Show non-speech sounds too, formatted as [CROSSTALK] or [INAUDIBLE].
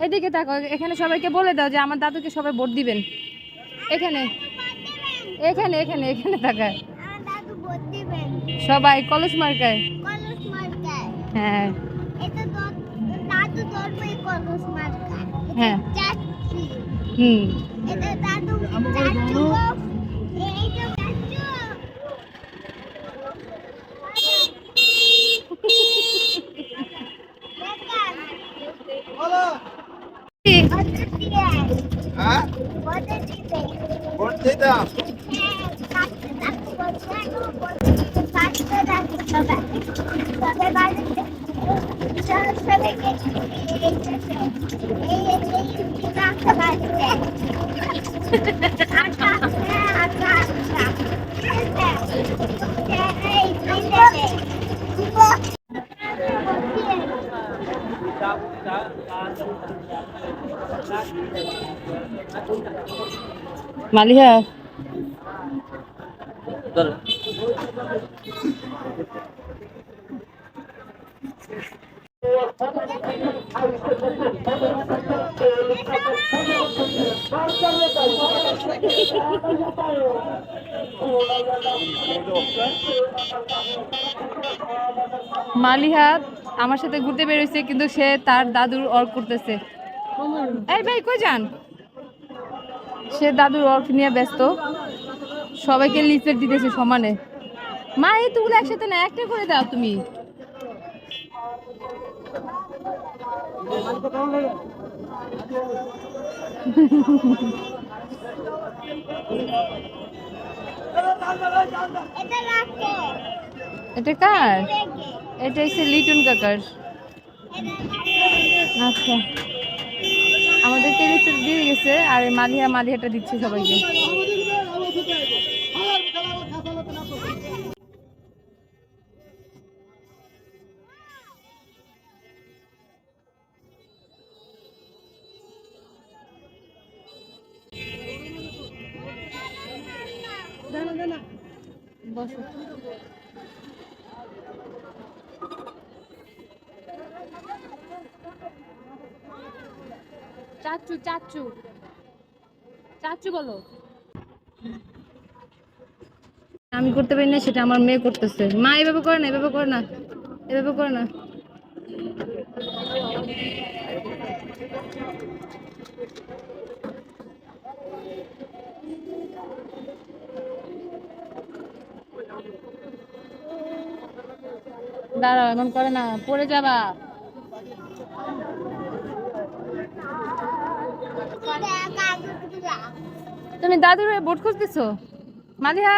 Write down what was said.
এদিকে তাকো এখানে সবাইকে বলে দাও যে আমার দাদুকে সবাই ভোট দিবেন। এখানে এখানে এখানে এখানে তাকায় আমার দাদু ভোট দিবেন। সবাই কলস মার্কায়। হ্যাঁ। হ্যাঁ। হুম। এটা [LAUGHS] [LAUGHS] Hadi. Ha? Borte da. Thank you. ভোট দিতাম মালিহা মালিহা আমার সাথে ঘুরতে বেরোইছে, কিন্তু সে তার দাদুর অর করতেছে। এই ভাই, কই যান? সে দাদুর অর্ক নিয়ে ব্যস্ত। সবাইকে লিফলেট দিতেছে সমানে। মা, এই তুগুলো একসাথে না, একটা করে দাও তুমি। এটা রাখো। এটা কার? এটা হচ্ছে লিটন কাকার। আচ্ছা। আমাদেরকে লিফলেট দিয়ে গেছে। আর এই মালিহা, মালিহাটা দিচ্ছে সবাইকে। বসো। চাচু চাচু। চাচু বলো। আমি করতে পারি না সেটা আমার মেয়ে করতেছে। মা এভাবে করে না এভাবে করে না এভাবে করে না। দাঁড়াও এমন করে না পড়ে যাবা। তুমি দাদুর বোট খুঁজতেছো? মালিহা?